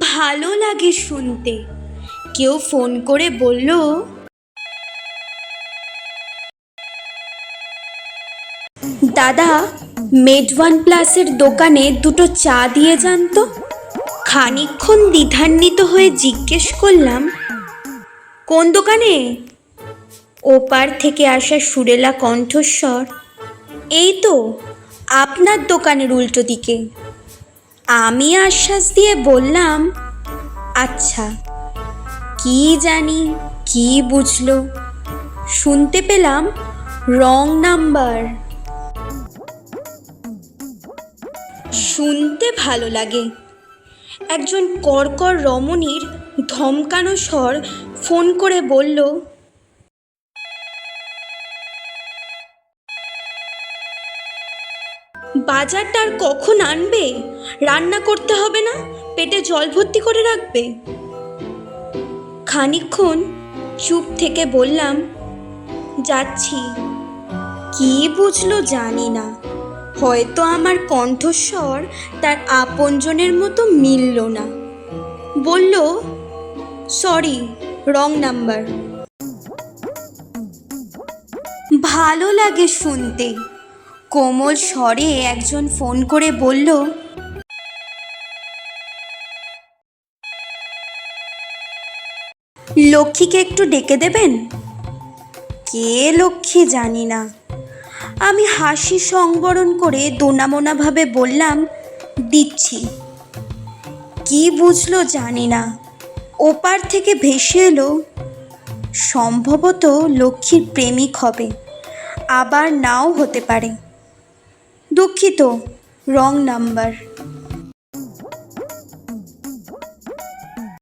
ভালো লাগে শুনতে। কেউ ফোন করে বলল, দাদা মেড ওয়ান প্লাসের দোকানে দুটো চা দিয়ে যান তো। খানিকক্ষণ দ্বিধান্বিত হয়ে জিজ্ঞেস করলাম, কোন দোকানে? ওপার থেকে আসা সুরেলা কণ্ঠস্বর, এই তো, আপনার দোকানের উল্টো দিকে। আমি আশ্বাস দিয়ে বললাম আচ্ছা কি জানি, কি বুঝলো? শুনতে পেলাম রং নাম্বার। শুনতে ভালো লাগে। একজন কর্কর রমণীর ধমকানো স্বর ফোন করে বলল বাজারটা আর কখন আনবে? রান্না করতে হবে না? পেটে জল ভর্তি করে রাখবে? খানিকক্ষণ চুপ থেকে বললাম, যাচ্ছি। কি বুঝলো জানি না। হয়তো আমার কণ্ঠস্বর তার আপনজনের মতো মিলল না। বলল, সরি, রং নাম্বার। ভালো লাগে শুনতে। কোমল স্বরে একজন ফোন করে বলল, লক্ষ্মীকে একটু ডেকে দেবেন? কে লক্ষ্মী জানি না। আমি হাসি সংবরণ করে দোনামোনাভাবে বললাম, দিচ্ছি। কি বুঝলো জানি না। ওপার থেকে ভেসে এলো, সম্ভবত লক্ষ্মীর প্রেমিক হবে, আবার নাও হতে পারে। দুঃখিত। Wrong number